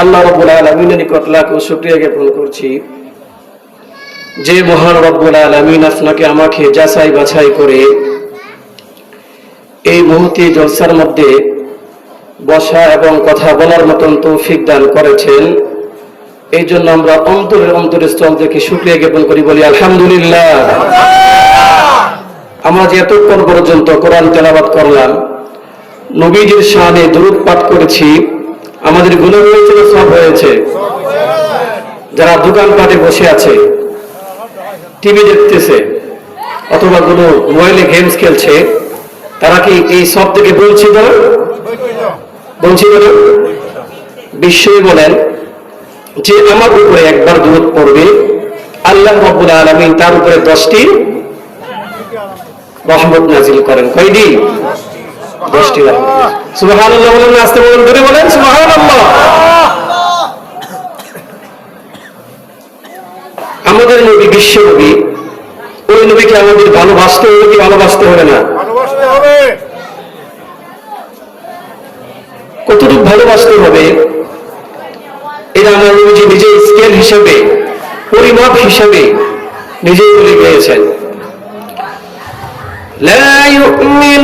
আল্লাহ রব্বুল আলমিনের নিকট লাখ শুক্রিয়া জ্ঞাপন করছি। যে মহান রব্বুল আলমিন আপনাকে আমাকে যাচাই বাছাই করে এই মুহূর্তে জলসার মধ্যে বসা এবং কথা বলার মতন তৌফিক দান করেছেন। এই জন্য আমরা অন্তরের অন্তরের স্থল থেকে শুক্রিয়া জ্ঞাপন করি, বলি আলহামদুলিল্লাহ। আমরা যে এতক্ষণ পর্যন্ত কোরআন তেলাবাদ করলাম নবীজির শানে দরুদ পাঠ করেছি। আমাদেরগুলো হয়েছে সব হয়েছে যারা দোকানপাটে বসে আছে, টিভি দেখতেছে, অথবা কোনো মোবাইলে গেমস খেলছে, তারা কি এই সব থেকে বঞ্চিত? বলছি না? বিশ্বই বলেন যে আমার উপরে একবার দূরত পড়বে, আল্লাহ রব্বুল আলমিন তার উপরে দশটি রহমত নাজিল করেন। কয়টি? দশটি সুবাহ বলেন না, আস্তে বলেন ধরে বলেন সুবাহ আমাদের নবী বিশ্ব নবী ওই নবীকে আমাদের ভালোবাসতে হবে কি ভালোবাসতে হবে না ভালোবাসতে হবে কতটুকু ভালোবাসতে হবে এটা আমার নবীজি নিজে স্কেল হিসেবে পরিমাপ হিসেবে নিজেই বলে গিয়েছেন لا يؤمن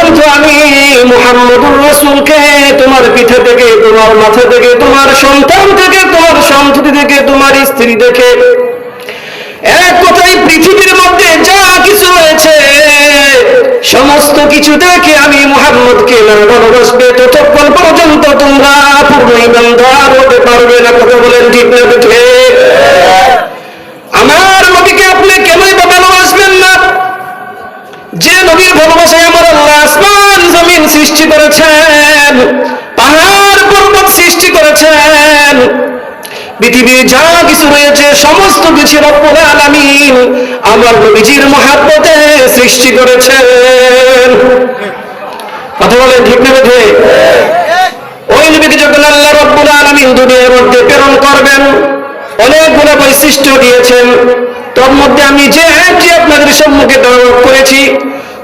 আমি মুহাম্মদুর রসুলকে, তোমার পিঠে থেকে, তোমার মাথা থেকে, তোমার সন্তান থেকে, তোমার সন্ততি থেকে, তোমার স্ত্রী থেকে, এক পৃথিবীর মধ্যে যা কিছু রয়েছে, সমস্ত কিছু দেখে আমি মুহাম্মদকে ভালোবাসবে। ততক্ষণ পর্যন্ত তোমরা পূর্ণ ইমানদার হতে পারবে না। কথা বলেন ঠিক না ঠিক আমার নবীকে আপনি কেনই বা ভালোবাসবেন না যে নবীর ভালোবাসায় আমার আল্লাহ আসমান জমিন সৃষ্টি করেছেন। পাহাড় পর্বত সৃষ্টি করেছেন। পৃথিবীর যা কিছু রয়েছে, সমস্ত কিছু রব্বুল আলামিন আমার নবীজির মহাব্বতে সৃষ্টি করেছেন। কথা বলেন ঠিক না বেঠে? ওই নবীকে যখন আল্লাহ রব্বুল আলামিন দুনিয়ার মধ্যে প্রেরণ করবেন অনেকগুলো বৈশিষ্ট্য দিয়েছেন তোর মধ্যে আমি যে আয়াতটি আপনাদের সম্মুখে দাওয়াত করেছি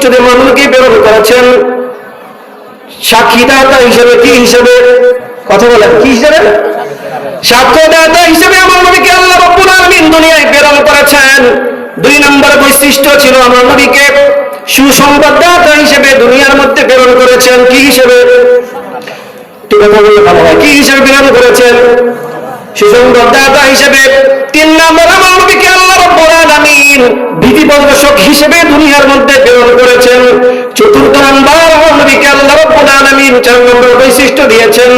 দিয়ে মানুষকে প্রেরণ করেছেন? সাক্ষীদাতা হিসেবে কি হিসেবে? কথা বলেন, কি হিসেবে? সাক্ষ্যদাতা হিসেবে আমার নবীকে আল্লাহ রাব্বুল আলামিন দুনিয়ায় প্রেরণ করেছেন। দুই নম্বর বৈশিষ্ট্য ছিল আমার নবীকে সুসংবাদদাতা হিসেবে দুনিয়ার মধ্যে প্রেরণ করেছেন। কি হিসেবে? কথা বললে কি হিসেবে প্রেরণ করেছেন? সুসংবাদদাতা হিসেবে তিন নম্বর, আমার নবীকে আল্লাহ রাব্বুল আলামিন হিসেবে দুনিয়ার মধ্যে প্রেরণ করেছেন। চতুর্থ নম্বর, আমার নবীকে আল্লাহ চার নম্বর বৈশিষ্ট্য দিয়েছেন।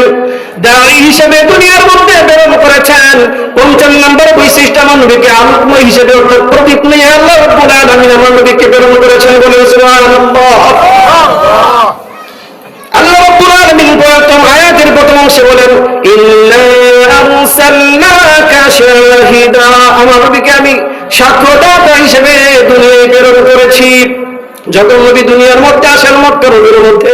দাঁড়ি হিসেবে দুনিয়ার মধ্যে প্রেরণ করেছেন। পঞ্চম নম্বর বৈশিষ্ট্য, আমার নবীকে আলোকময় হিসেবে, অর্থাৎ প্রদীপ নিয়ে আল্লাহ রাব্বুল প্রেরণ করেছেন বলে আল্লাহ রাব্বুল প্রথম আয়াতের প্রথম অংশে বলেন ইন্না আরসালনাকা শাহিদা আমার নবীকে আমি সাক্ষ্যদাতা হিসেবে দুনিয়ায় প্রেরণ করেছি। যখন নবী দুনিয়ার মধ্যে আসেন মক্কা নবীর মধ্যে।